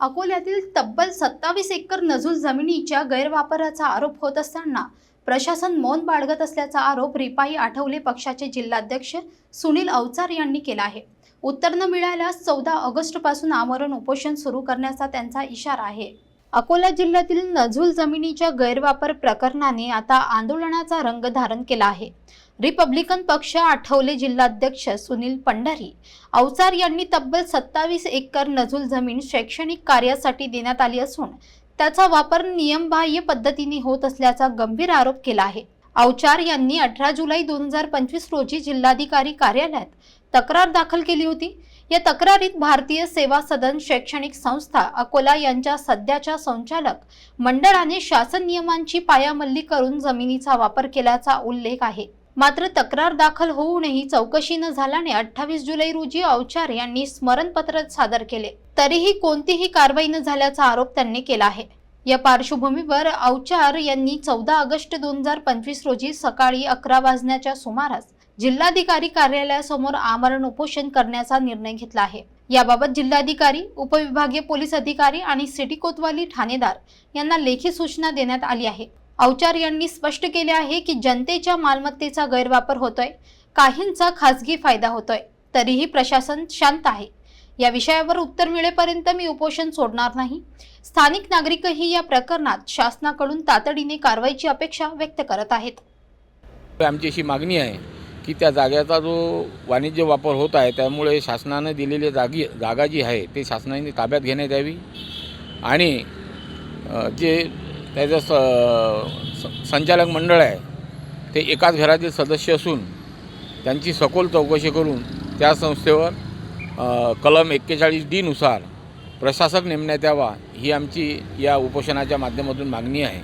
अकोल्यातील तब्बल सत्तावीस एकर नजूल जमिनीच्या गैरवापराचा आरोप होत असताना प्रशासन मौन बाळगत असल्याचा आरोप रिपाई आठवले पक्षाचे जिल्हाध्यक्ष सुनील अवचार यांनी केला आहे. उत्तर न मिळाल्यास चौदा ऑगस्टपासून आमरण उपोषण सुरू करण्याचा त्यांचा इशारा आहे. अकोला जिल्ह्यातील नजूल जमिनीच्या गैरवापर प्रकरणाने आता आंदोलनाचा रंग धारण केला आहे. रिपब्लिकन पक्ष आठवले जिल्हाध्यक्ष सुनील पंढरी. अवचार यांनी तब्बल सत्तावीस एकर नजूल जमीन शैक्षणिक कार्यासाठी देण्यात आली असून त्याचा वापर नियमबाह्य पद्धतीने होत असल्याचा गंभीर आरोप केला आहे. अवचार यांनी अठरा जुलै दोन हजार पंचवीस रोजी जिल्हाधिकारी कार्यालयात तक्रार दाखल केली होती. या तक्रारीत भारतीय सेवा सदन शैक्षणिक संस्था अकोला यांच्या सध्याच्या संचालक मंडळाने शासन नियमांची पायामल्ली करून जमिनीचा वापर केल्याचा उल्लेख आहे. मात्र तक्रार दाखल होऊनही चौकशी न झाल्याने अठ्ठावीस जुलै रोजी अवचार यांनी स्मरणपत्र सादर केले. तरीही कोणतीही कारवाई न झाल्याचा आरोप त्यांनी केला आहे. या पार्श्वभूमीवर अवचार यांनी चौदा ऑगस्ट दोन हजार पंचवीस रोजी सकाळी अकरा वाजण्याच्या सुमारास जिल्हाधिकारी कार्यालयासमोर आमरण उपोषण करण्याचा निर्णय घेतला आहे. याबाबत जिल्हाधिकारी उपविभागीय पोलीस अधिकारी आणि सिटी कोतवाली ठाणेदार यांना लेखी सूचना देण्यात आली आहे. अवचार यांनी स्पष्ट केले आहे की जनतेच्या मालमत्तेचा गैरवापर होतोय काहींचा खासगी फायदा होतोय तरीही प्रशासन शांत आहे. या विषयावर उत्तर मिळेपर्यंत मी उपोषण सोडणार नाही. स्थानिक नागरिकही या प्रकरणात शासनाकडून तातडीने कारवाईची अपेक्षा व्यक्त करत आहेत. आमची अशी मागणी आहे की त्या जागेचा जो वाणिज्य वापर होत आहे त्यामुळे शासनानं दिलेली जागी जागा जी आहे ते शासनाने ताब्यात घेण्यात यावी. आणि जे त्याचं स स- संचालक मंडळ आहे ते एकाच घरातील सदस्य असून त्यांची सखोल चौकशी करून त्या संस्थेवर कलम एक्केचाळीस डीनुसार प्रशासक नेमण्यात यावा ही आमची या उपोषणाच्या माध्यमातून मागणी आहे.